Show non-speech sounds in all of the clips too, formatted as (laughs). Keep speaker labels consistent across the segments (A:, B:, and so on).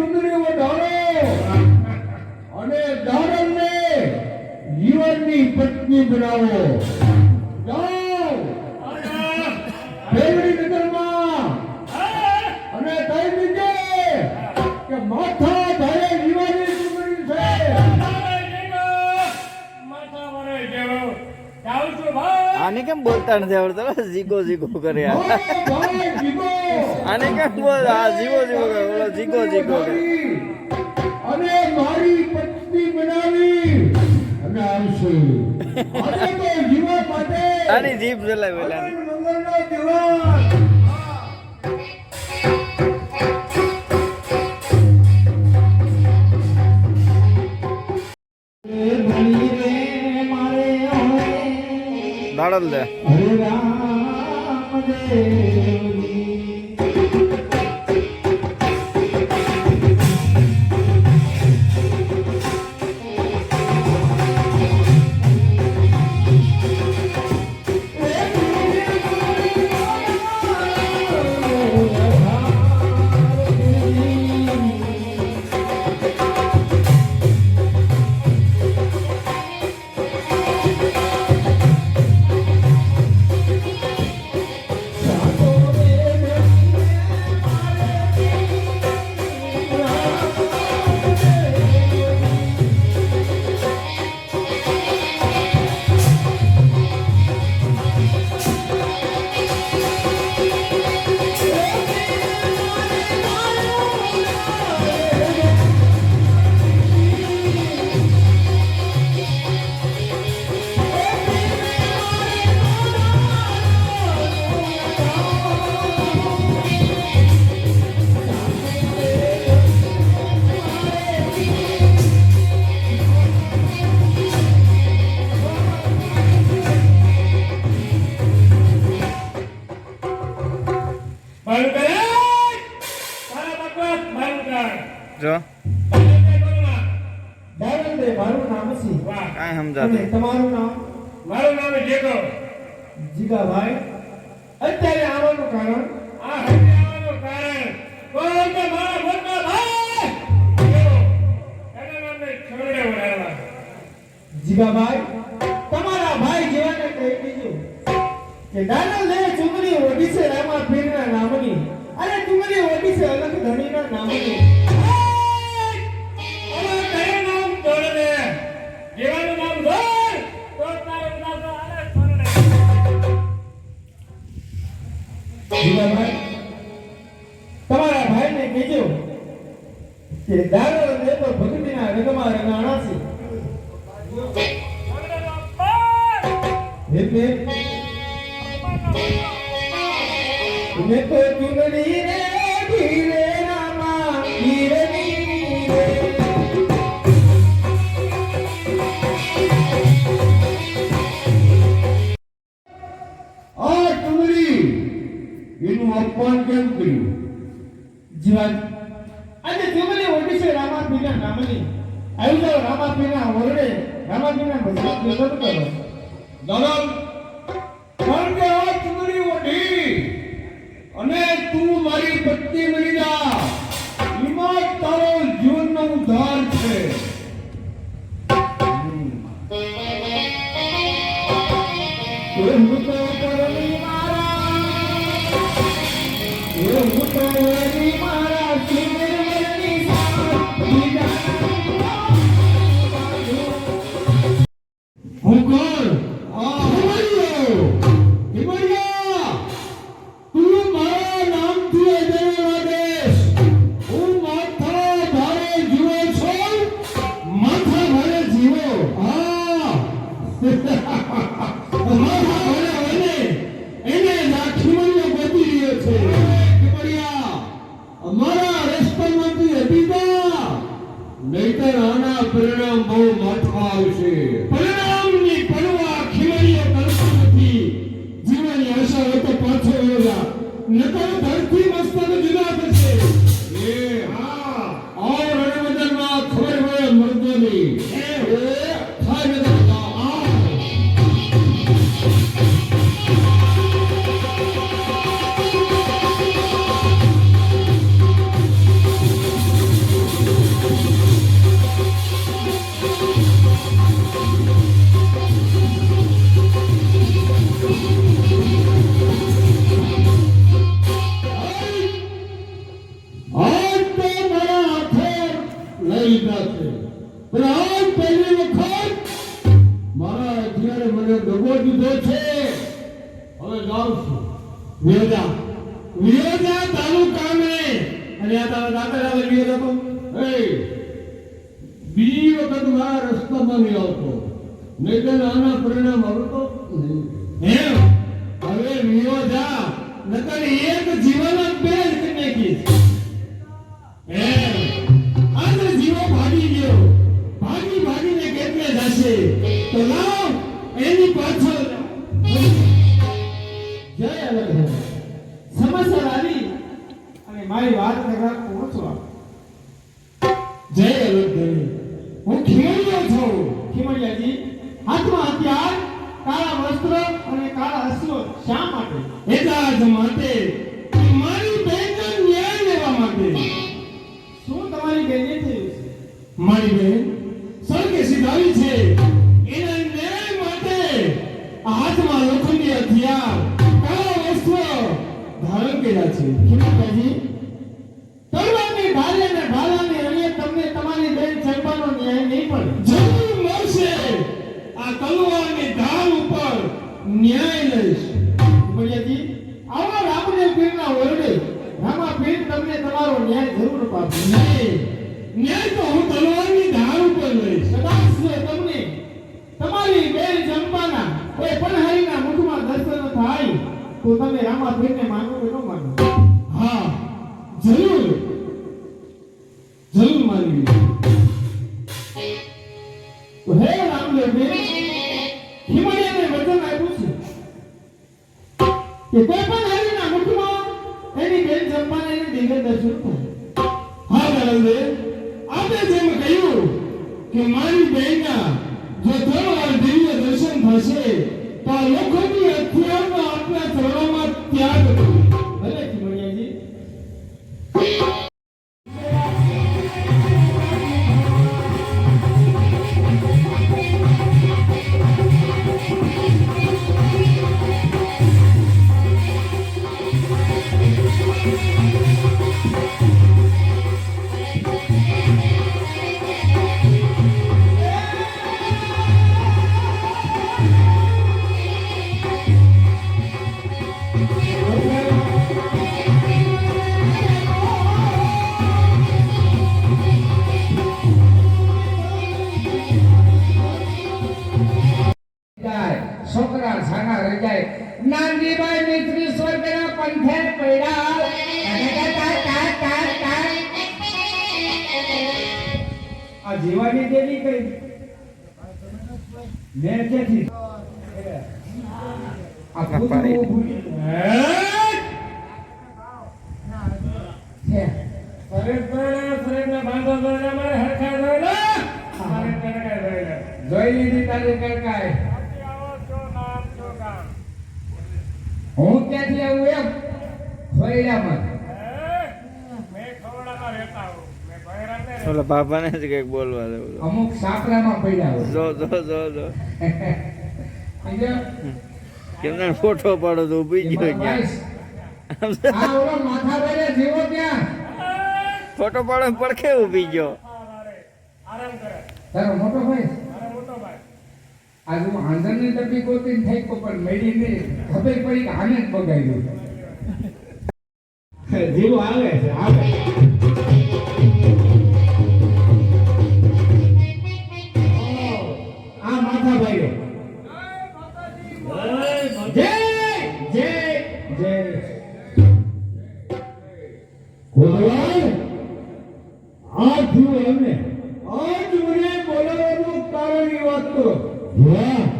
A: ચૂંદડી વધારો અને દાડમને જીવનની પત્ની બનાવો. જાઓ. ફેવડી નગરમાં અને કહી દીજે કે માથા ધારે જીવાની ચૂંટણી છે.
B: આને કેમ બોલતા નથી આવડતો? જીગો જીગો કરે આ. આને કેમ બોલ? આ જીવો જીવો કે ઓલો જીગો જીગો
A: અને મારી પત્ની બનાવી. અને આવશે. અને તો જીવા માટે
B: આની જીભ જલાય પેલા
A: મંગળનો દિવસ
B: દાડલ દે.
C: Amen.
A: જીગાભાઈ, તમારા ભાઈ જેવાને કહી દીધું કે દાનંદે ચુંદડી ઓઢી છે રામા પીરના નામની. અને ચુંદડી ઓઢી છે અલગ ધણીના નામની.
C: હવે કયું નામ જોડે દે જેવાનું નામ જોડ તો તારે ઉદાસો આલે છોડે
A: જીગાભાઈ, તમારા ભાઈને કહેજો કે દાનંદે એનું અપમાન કેમ કર્યું? જીવન આજે ચુંદડી ઓઢી છે રામાપીના નામની. આવી જાઓ રામાપીના ઓરડે રામાપીના ભજન
C: હાથમાં
A: લોખંડી હથિયાર. કાળા વસ્ત્ર ધારણ કર્યા છે.
C: ખીમાભાઈજી
A: જરૂર
C: માની
A: લીધી
C: તો હે
A: આ
C: જીવાની દેવી કઈ? મેં ક્યાંથી?
D: આ ભૂત ભૂલી જોઈ લીધી તારી
E: કડકાય
D: હું ક્યાંથી આવું એમ?
E: ખોઈડામાં
B: ઓલા બાપાને જ કંઈક બોલવા દેવું
D: અમુક સાપરામાં પડ્યા
B: જો જો જો જો. કેમને ફોટો પાડો તો ઊભી ગયો ત્યાં. ફોટો પાડો પડખે ઊભી ગયો.
D: તારો મોટો ભાઈ? આજુ આંધણની ડબ્બી ગોતી થઈ કો પણ મેળીને ખબર પડી કે આને જ બગાડ્યું.
C: જીવ આવે છે આવે
D: Lá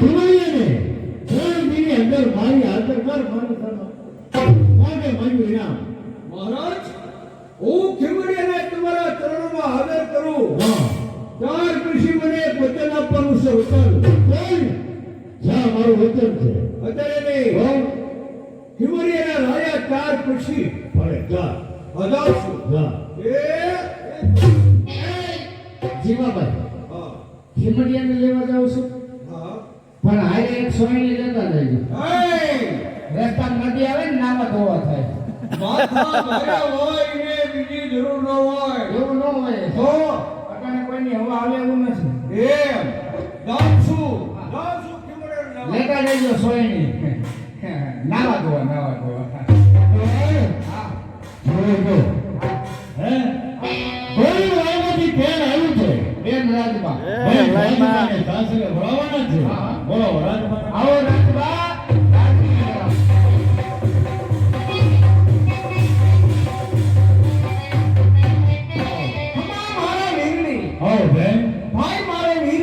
D: ભુવાઈએ ને
A: અંદર મારી હાજર
E: કર મારું ધર્મ માટે મારું ઇનામ
A: હું ખીમડીને તમારા ચરણોમાં હાજર કરું. ચાર કૃષિ મને વચન આપવાનું છે વચન
E: કોણ મારું વચન છે.
A: અત્યારે નહીં ખીમડીના રાજા ચાર કૃષિ
E: ભલે ચાર.
A: હજાર છું એ
C: જીવાભાઈ ખીમડીયાને લેવા જાવ છું? લેતા જજો
A: હે
C: રસ્તામાં નદી આવે ને નાવા ધોવા થાય.
A: માથા માર્યા હોય ને બીજી જરૂર ન હોય.
C: એવું ન હોય.
A: તો?
C: અટાણે કોઈની હવા આવે એવું નથી.
A: એમ. ગામ છું નામ.
C: લેતા જજો સોયની. (laughs) નાવા ધોવા નાવા ધોવા. હા.
E: જોઈ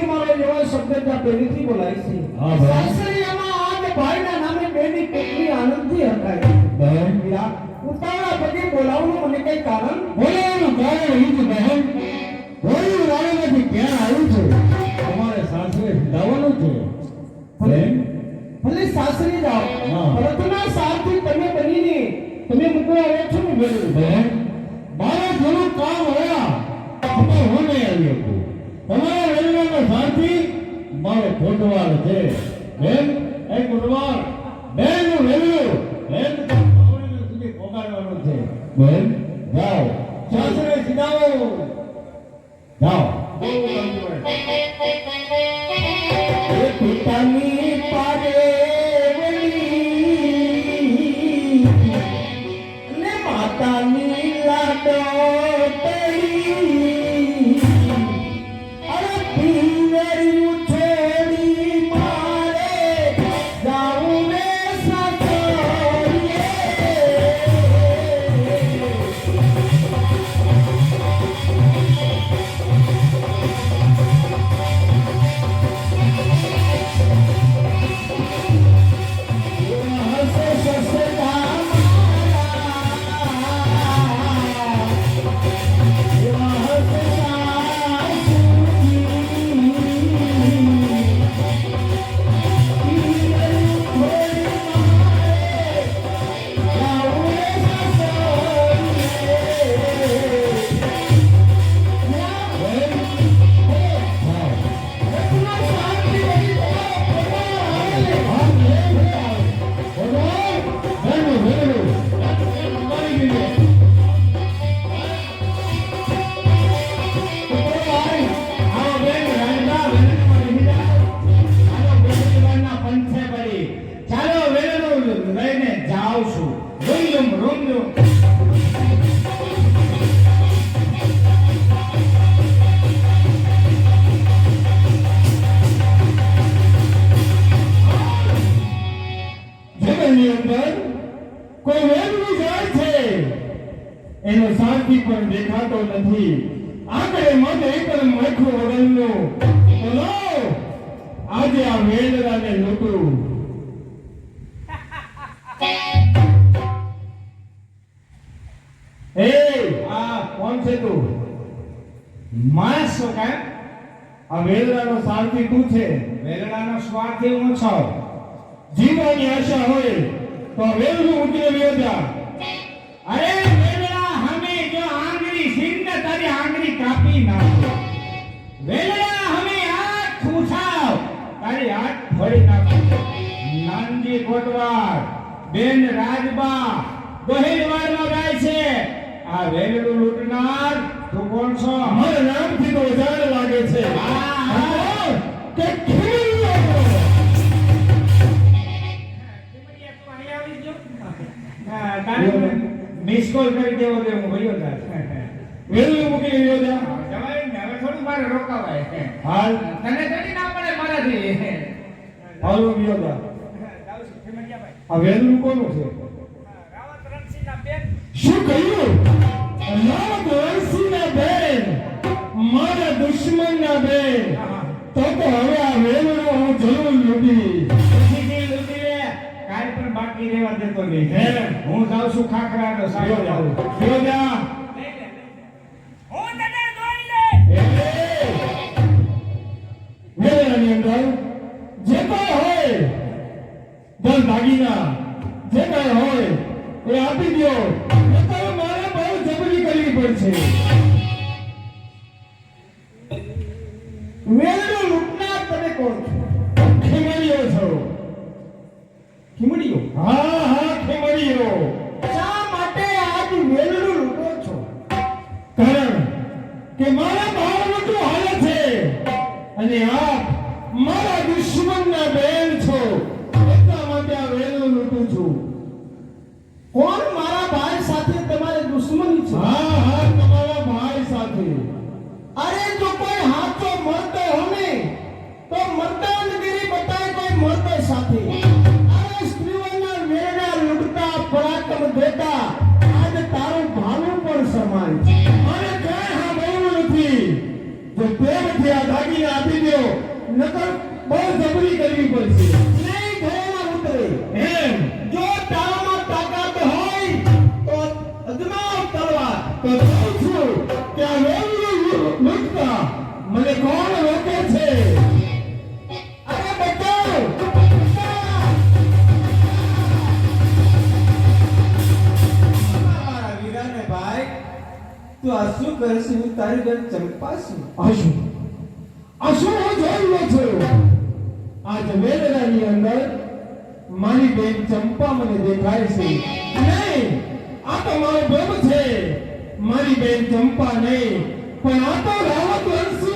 C: મારે જેવા શબ્દ ત્યાં પહેલીથી બોલાય છે. આજ ભાઈના નામે બેની કેટલી આનંદથી
E: બેન.
C: વીરા, ઉતાવળા પગે બોલાવવાનું મને કઈ કારણ?
E: બોલાવવાનું કારણ એ જ બહેન સાસરી
C: જાઓ. રથના સારથી તમે બનીને તમે મૂકવા આવ્યા છો ને બેન
E: બેન મારે થોડું કામ રહ્યા. અમે હું નહીં આવી શકું? તમારા રેલવેનો સારથી મારો કોટવાર છે. બેન એ કોટવાર બેનનું રેલવે બેન સુધી પહોંચાડવાનું છે. બેન જાઓ. સાસરે સીધાઓ માણસ છો કાં આ વેલરાનો સારથી તું છે
C: વેલડાનો સ્વાર્થી હું છો.
E: જીવવાની આશા હોય તો વેલનું ઉતરે વ્યોજા
C: અરે વેલડા હમે જો આંગળી સિંહ તારી આંગળી કાપી નાખો. વેલડા હમે હાથ ખૂંચાવ તારી હાથ ફોડી નાખો. નાનજી કોટવાર બેન રાજબા ગોહિલવાડમાં ગાય છે. આ વેલડું લૂંટનાર
E: હાલ.
C: તને થોડી ના પડે મારાથી.
E: હાલો વ્યોજા આ વેલું કોનું છે? શું કહ્યું? રામ વંશીના બેન મારા દુશ્મનના બેન. તો તો હવે આ વેલું હું જરૂર લૂટી
C: કાંઈ પણ બાકી રહેવા દેતો નહીં.
E: હે.
C: જાઉં છું ખાખરાનો સાગર
E: વિયોજા.
C: પાઉં.
E: વેલાની અંદર જે કઈ હોય ધન ભાગીના, જે કઈ હોય, એ આપી દો. મારે બહુ જબરી કરવી પડશે.
C: શા માટે આજ વેલનું લૂંટો છો?
E: કારણ કે મારા બાળવટું હાલે છે. અને આપ મારા દુશ્મનના બેન કરવી પડશે
C: નહીં ઘરેણા ઉતરે.
E: એમ.
C: જો તારામાં તાકાત હોય તો અજમાવ તલવાર.
E: તો કહું છું. કે આ વેલનું લૂ- મને કોણ રોકે છે?
C: અરે બચાવ. બચાવ!
F: મારા વીરાને ભાઈ તું આ શું કરશે? તારી ઘર ચંપા છું.
E: અંદર મારી બેન ચંપા મને દેખાય છે. નહીં આ તો મારો બેબ છે. મારી બેન ચંપા નહીં પણ આ તો રાવત વંશીના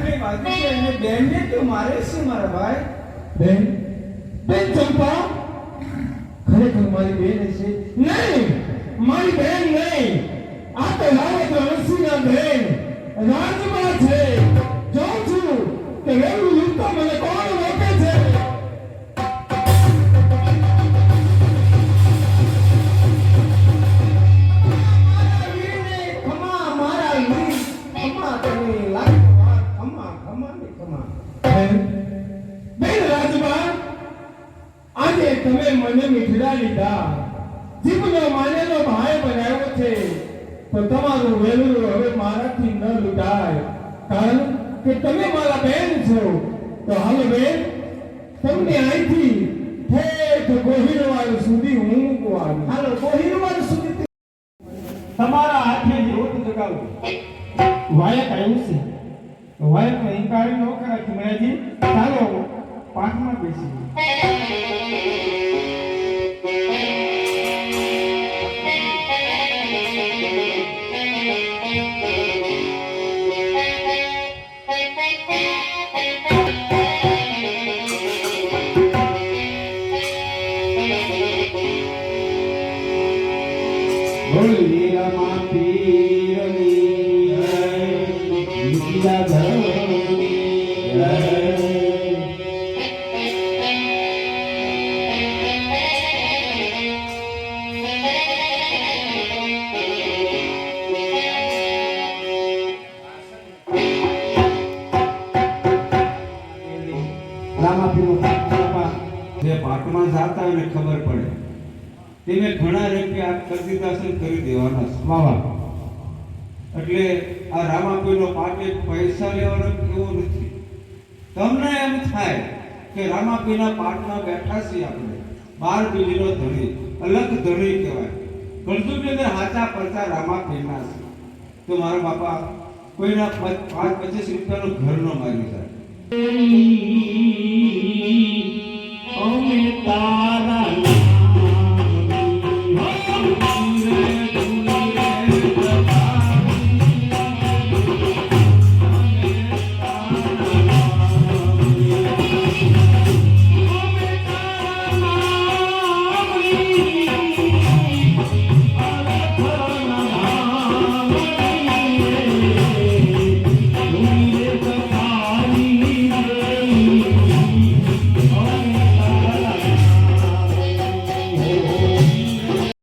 F: મેં તારે છે અને બેનને તો મારે શું મારા ભાઈ?
E: બેન બેન ચંપા? ખરેખર મારી બેન છે નહીં, મારી બેન નહીં. તો વાયકનો ઇનકાર ન કરાય ચાલો પાઠમાં બેસી
G: તેને ઘણા રૂપિયા આપ કરી દેવાના
E: સમાવા
G: એટલે આ રામાપીનો પાટ એક પૈસા લેવાનો કેવો નથી. તમને એમ થાય કે રામાપીના પાટમાં બેઠા છીએ આપણે. બાર બીજીનો ધણી અલગ ધણી કહેવાય. ગણતુની અંદર હાચા પડતા રામાપીના છે. તો મારા બાપા કોઈના પાંચ પચીસ રૂપિયાનું ઘર ન મારી જાય.